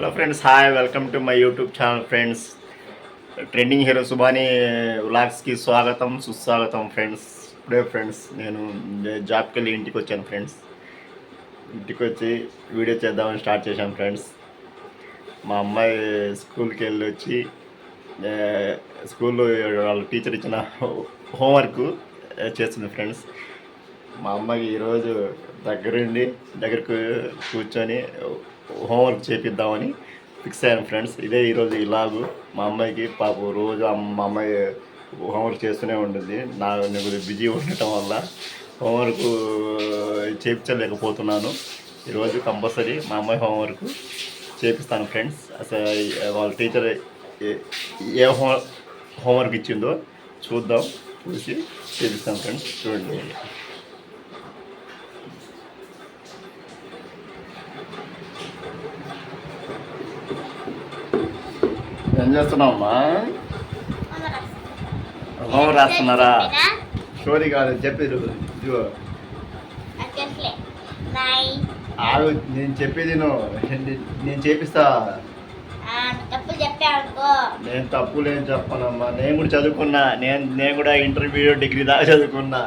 Hello friends hi welcome to my YouTube channel friends trending hero Subhani వ్లాగ్స్కి స్వాగతం సుస్వాగతం friends ఇప్పుడే friends నేను జాబ్కి వెళ్ళి ఇంటికి వచ్చాను ఫ్రెండ్స్ ఇంటికి వచ్చి వీడియో చేద్దామని స్టార్ట్ చేశాను ఫ్రెండ్స్ మా అమ్మాయి స్కూల్కి వెళ్ళి వచ్చి స్కూల్లో వాళ్ళ టీచర్ ఇచ్చిన హోంవర్క్ చేస్తుంది ఫ్రెండ్స్ మా అమ్మాయికి ఈరోజు దగ్గరుండి దగ్గరకు కూర్చొని హోంవర్క్ చేపిద్దామని ఫిక్స్ అయ్యాను ఫ్రెండ్స్. ఇదే ఈరోజు ఇలాగు మా అమ్మాయికి పాప రోజు అమ్మ- మా అమ్మాయి హోంవర్క్ చేస్తూనే ఉంటుంది. నా నేను బిజీ ఉండటం వల్ల హోంవర్క్ చేయించలేకపోతున్నాను ఈరోజు కంపల్సరీ మా అమ్మాయి హోంవర్క్ చేపిస్తాను ఫ్రెండ్స్. అసలు వాళ్ళ టీచర్ ఏ- ఏ హోం హోంవర్క్ ఇచ్చిందో చూద్దాం. చూసి చేపిస్తాను ఫ్రెండ్స్. చూడండి. ఏం చేస్తున్నావమ్మా? హోంవర్క్ రాస్తున్నారా? స్టోరీ కాదు చెప్పేది ఆగు నేను చెప్పేది నువ్వు నేను చేపిస్తా. నేను తప్పు లేని చెప్పనమ్మా నేను కూడా చదువుకున్నా నేను నేను కూడా ఇంటర్మీడియట్ డిగ్రీ దాకా చదువుకున్నా.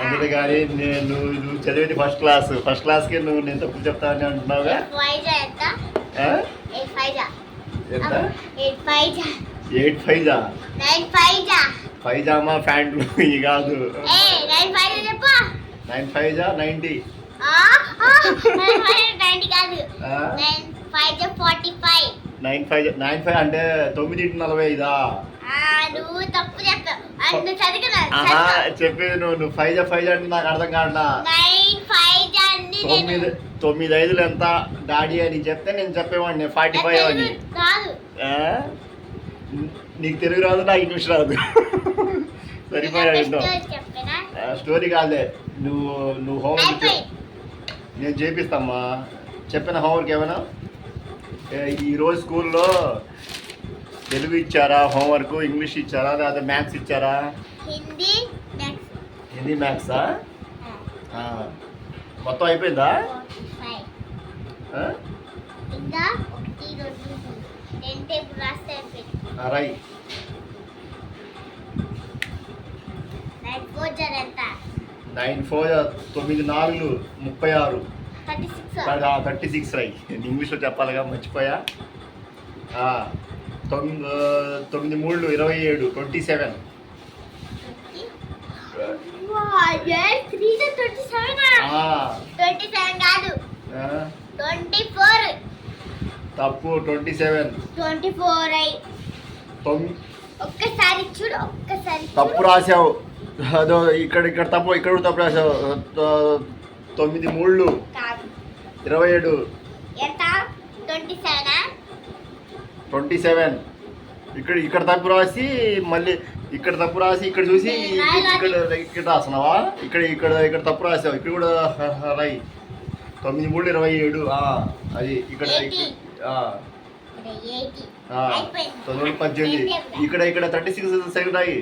అందుకే కానీ నేను నువ్వు చదివేది ఫస్ట్ క్లాస్ ఫస్ట్ క్లాస్కి నువ్వు నేను తప్పు చెప్తానని అంటున్నావుగా ఫైవ్ ఎంత? ఎయిట్ ఫైవ్ ఎంత ఎయిట్ ఫైవ్ ఎయిట్ ఫైవ్ జా. నైన్ ఫైవ్ ఫైవ్ జామా ప్యాంట్లు ఇవి కాదు. నైన్ ఫైవ్ జా ninety nine five nine five అంటే తొమ్మిది నలభై ఐదా? నువ్వు తప్పు చెప్పేది నువ్వు. నువ్వు ఫైవ్ జా ఫైవ్ జా అంటే నాకు అర్థం కావట్లా. తొమ్మిది తొమ్మిది ఐదులు ఎంత? డాడీ అని చెప్తే నేను చెప్పేవాడిని ఫార్టీ ఫైవ్ అని. కాదు? నీకు తెలుగు రాదు నాకు ఇంగ్లీష్ రాదు. సరిపోయాడు స్టోరీ కాదులే. నువ్వు నువ్వు హోంవర్క్ నేను చేపిస్తామ్మా. చెప్పిన హోంవర్క్ ఏమైనా ఈరోజు స్కూల్లో తెలుగు ఇచ్చారా? హోంవర్క్ ఇంగ్లీష్ ఇచ్చారా? లేదా మ్యాథ్స్ ఇచ్చారా? హిందీ మ్యాథ్సా. మొత్తం అయిపోయిందా? రై నైన్ ఫోర్ తొమ్మిది నాలుగు ముప్పై ఆరు. థర్టీ సిక్స్ రై ఇంగ్లీష్లో చెప్పాలిగా మర్చిపోయా. తొమ్మిది తొమ్మిది మూడు ఇరవై ఏడు twenty seven. Three twenty seven? Twenty seven కాదు. Twenty four. తప్పు ట్వంటీ సెవెన్. ట్వంటీ ఫోర్ అయి. ఒక్కసారి చూడు ఒక్కసారి. తప్పు రాసావు అదో ఇక్కడ ఇక్కడ తప్పు ఇక్కడ కూడా తప్పు రాసావు తొమ్మిది మూడు ఇరవై ఏడు. ఎంత? ట్వంటీ సెవెనా? Twenty seven. ఇక్కడ ఇక్కడ తప్పు రాసి మళ్ళీ ఇక్కడ తప్పు రాసి ఇక్కడ చూసి ఇక్కడ ఇక్కడ రాస్తున్నావా? ఇక్కడ ఇక్కడ ఇక్కడ తప్పు రాసావు ఇక్కడ కూడా రై తొమ్మిది మూడు ఇరవై ఏడు. అది ఇక్కడ తొమ్మిది పద్దెనిమిది. ఇక్కడ ఇక్కడ థర్టీ సిక్స్ సెకండ్ రాయి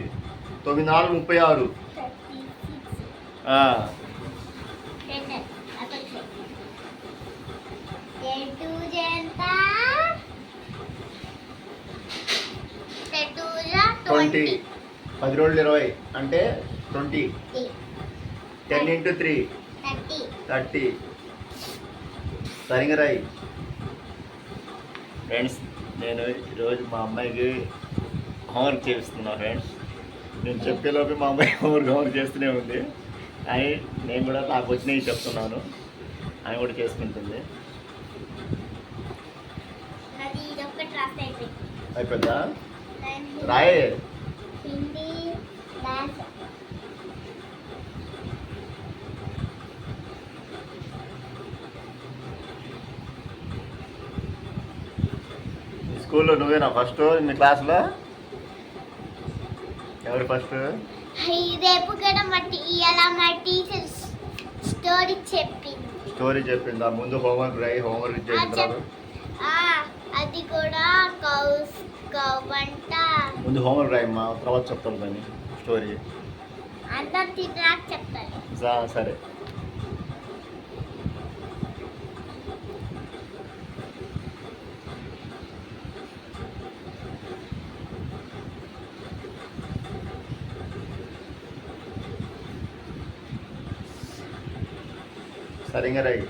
తొమ్మిది నాలుగు ముప్పై ఆరు. ట్వంటీ. పది రోజులు ఇరవై. అంటే twenty. Ten into three. Thirty. Thirty సరిగా రాయి. ఫ్రెండ్స్ నేను ఈరోజు మా అమ్మాయికి హోంవర్క్ చేపిస్తున్నా ఫ్రెండ్స్. నేను చెప్పేలోపు మా అమ్మాయి హోంవర్క్ హోంవర్క్ చేస్తూనే ఉంది. అని నేను కూడా నాకు వచ్చినవి చెప్తున్నాను. ఆమె కూడా చేసుకుంటుంది. అయిపోయింది. రాయే హిందీ మ్యాథ్స్ స్కూల్లో నువ్వేనా ఫస్ట్ మీ క్లాస్లో ఎవరు ఫస్ట్ రేపు కూడా మా ఇవాళ మా టీచర్ స్టోరీ చెప్పింది. స్టోరీ చెప్పిందా? ముందు హోంవర్క్ రాయి హోంవర్క్ చేసిన అది కూడా కౌస్ కౌవంట ముందు హోంవర్క్ రాయమ్మా తర్వాత చెప్తాను దాన్ని స్టోరీ అందరు తిన్నాక చెప్తాను. సరే. సరిగా రాయి